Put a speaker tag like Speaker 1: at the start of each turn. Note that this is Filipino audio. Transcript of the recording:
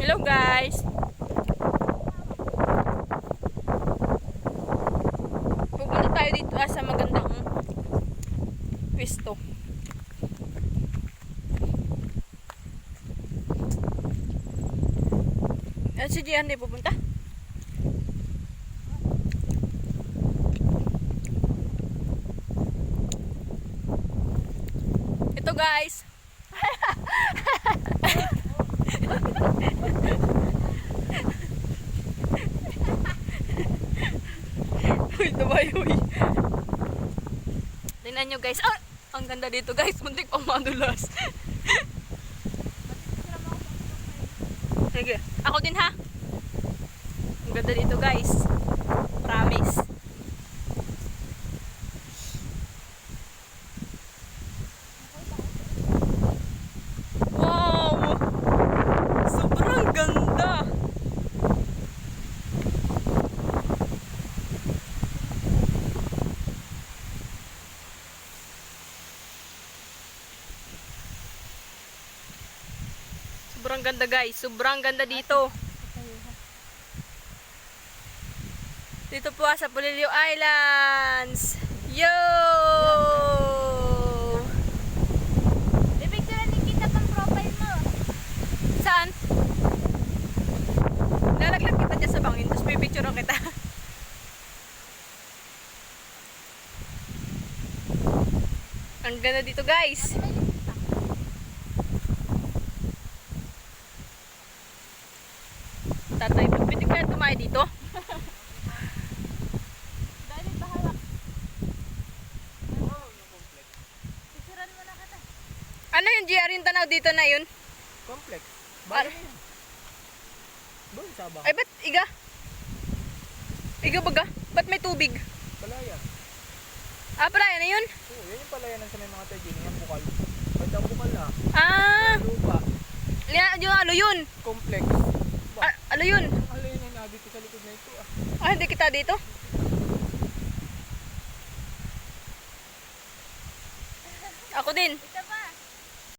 Speaker 1: Hello guys! Pupunta tayo dito ah, sa magandang pwesto. At si Gian di pupunta? Ito guys. Uy. Tingnan nyo guys. Ah! Ang ganda dito guys. Muntik pang madulas. Sige. Ako din ha. Ang ganda dito guys. Promise. Wow! Sobrang ganda! Sobrang ganda guys. Sobrang ganda dito. Dito po ah, sa Pulilio Islands. Yo!
Speaker 2: Bibigyan ni kita pang profile mo.
Speaker 1: Saan? Lalaglag kita dyan sa bangin, tapos pipicture kita. Ang ganda dito guys. Tatay, pwede kaya tumayo dito?
Speaker 2: Dahil bahala. Picturean mo na kita.
Speaker 1: Ano yung GR yung tanaw dito na yun?
Speaker 3: Complex.
Speaker 1: Ar-
Speaker 3: Bayan yan. Doon sa bang.
Speaker 1: Ay, ba't iga? Iga baga? Ba't may tubig?
Speaker 3: Palaya.
Speaker 1: Ah, pala yan na yun?
Speaker 3: Oo, yan yung palayanan sa may mga tajini. Ang bukal. Ba't ang bukal na?
Speaker 1: Ah,
Speaker 3: Lupa.
Speaker 1: yan, yung ano yun?
Speaker 3: Complex.
Speaker 1: Ano yun?
Speaker 3: Ang alay na na dito sa likod na ito ah.
Speaker 1: Ah, hindi kita dito? Ako din.